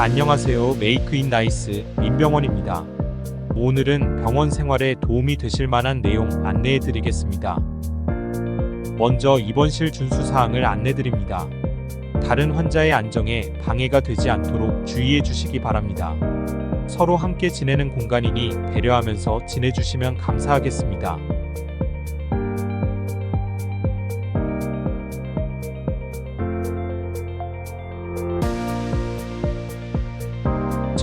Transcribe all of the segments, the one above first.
안녕하세요. 메이크 인 나이스 민병원입니다. 오늘은 병원 생활에 도움이 되실 만한 내용 안내해 드리겠습니다. 먼저 입원실 준수 사항을 안내 드립니다. 다른 환자의 안정에 방해가 되지 않도록 주의해 주시기 바랍니다. 서로 함께 지내는 공간이니 배려하면서 지내주시면 감사하겠습니다.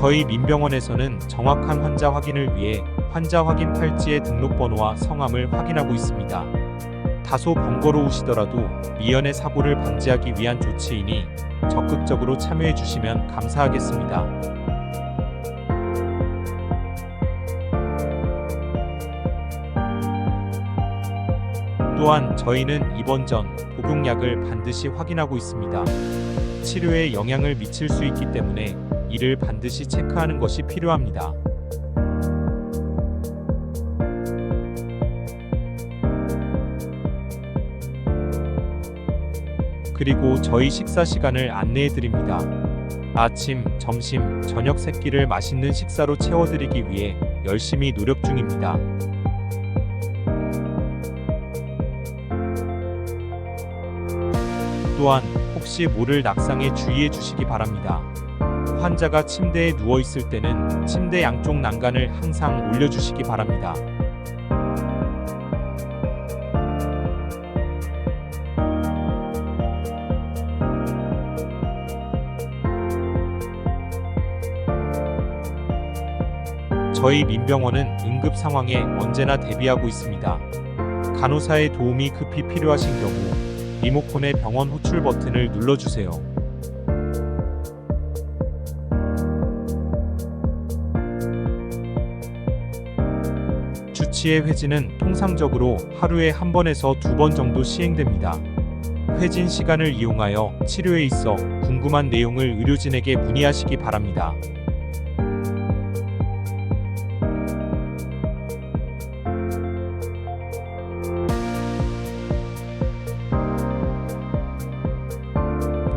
저희 민병원에서는 정확한 환자 확인을 위해 환자 확인 팔찌의 등록번호와 성함을 확인하고 있습니다. 다소 번거로우시더라도 미연의 사고를 방지하기 위한 조치이니 적극적으로 참여해 주시면 감사하겠습니다. 또한 저희는 입원 전 복용약을 반드시 확인하고 있습니다. 치료에 영향을 미칠 수 있기 때문에 이를 반드시 체크하는 것이 필요합니다. 그리고 저희 식사 시간을 안내해 드립니다. 아침, 점심, 저녁 세끼를 맛있는 식사로 채워드리기 위해 열심히 노력 중입니다. 또한 혹시 모를 낙상에 주의해 주시기 바랍니다. 환자가 침대에 누워 있을 때는 침대 양쪽 난간을 항상 올려주시기 바랍니다. 저희 민병원은 응급 상황에 언제나 대비하고 있습니다. 간호사의 도움이 급히 필요하신 경우 리모컨의 병원 호출 버튼을 눌러주세요. 주치의 회진은 통상적으로 하루에 한 번에서 두 번 정도 시행됩니다. 회진 시간을 이용하여 치료에 있어 궁금한 내용을 의료진에게 문의하시기 바랍니다.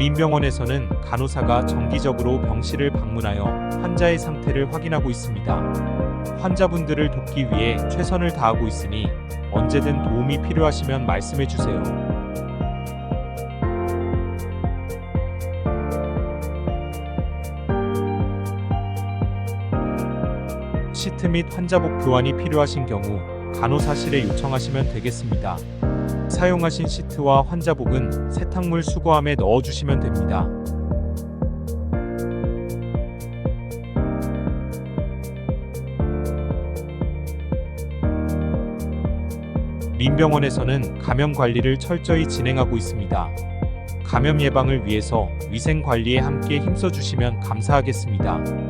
민병원에서는 간호사가 정기적으로 병실을 방문하여 환자의 상태를 확인하고 있습니다. 환자분들을 돕기 위해 최선을 다하고 있으니 언제든 도움이 필요하시면 말씀해 주세요. 시트 및 환자복 교환이 필요하신 경우 간호사실에 요청하시면 되겠습니다. 사용하신 시트와 환자복은 세탁물 수거함에 넣어주시면 됩니다. 민병원에서는 감염 관리를 철저히 진행하고 있습니다. 감염 예방을 위해서 위생 관리에 함께 힘써 주시면 감사하겠습니다.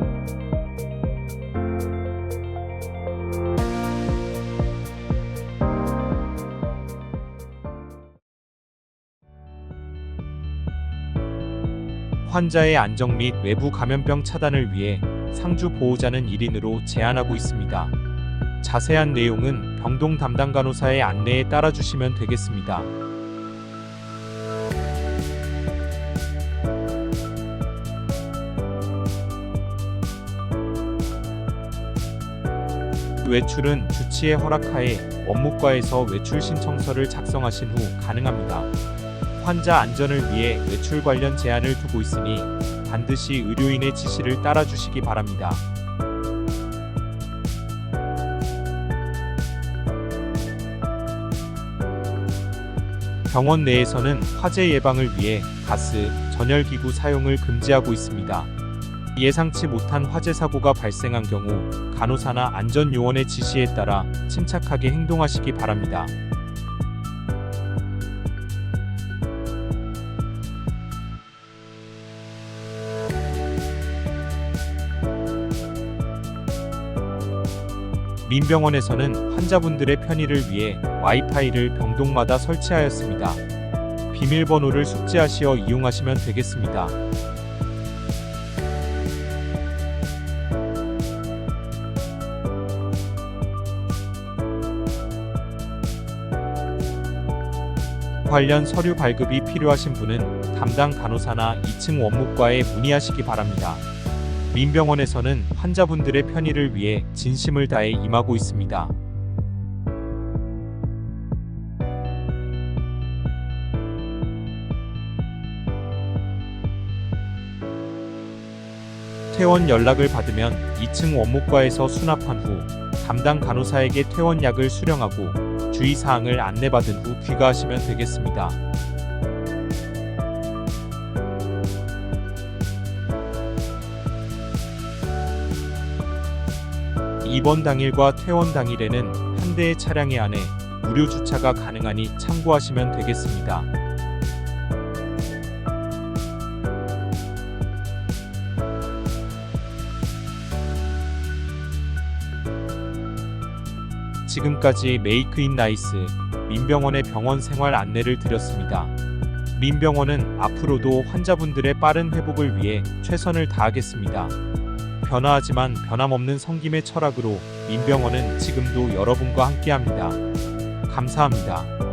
환자의 안정 및 외부 감염병 차단을 위해 상주 보호자는 1인으로 제한하고 있습니다. 자세한 내용은 병동 담당 간호사의 안내에 따라 주시면 되겠습니다. 외출은 주치의 허락하에 원무과에서 외출 신청서를 작성하신 후 가능합니다. 환자 안전을 위해 외출 관련 제한을 두고 있으니 반드시 의료인의 지시를 따라 주시기 바랍니다. 병원 내에서는 화재 예방을 위해 가스, 전열기구 사용을 금지하고 있습니다. 예상치 못한 화재 사고가 발생한 경우 간호사나 안전요원의 지시에 따라 침착하게 행동하시기 바랍니다. 민병원에서는 환자분들의 편의를 위해 와이파이를 병동마다 설치하였습니다. 비밀번호를 숙지하시어 이용하시면 되겠습니다. 관련 서류 발급이 필요하신 분은 담당 간호사나 2층 원무과에 문의하시기 바랍니다. 민병원에서는 환자분들의 편의를 위해 진심을 다해 임하고 있습니다. 퇴원 연락을 받으면 2층 원목과에서 수납한 후 담당 간호사에게 퇴원약을 수령하고 주의사항을 안내받은 후 귀가하시면 되겠습니다. 입원 당일과 퇴원 당일에는 한 대의 차량에 안에 무료 주차가 가능하니 참고하시면 되겠습니다. 지금까지 메이크 인 나이스 민병원의 병원 생활 안내를 드렸습니다. 민병원은 앞으로도 환자분들의 빠른 회복을 위해 최선을 다하겠습니다. 변화하지만 변함없는 성김의 철학으로 민병원은 지금도 여러분과 함께합니다. 감사합니다.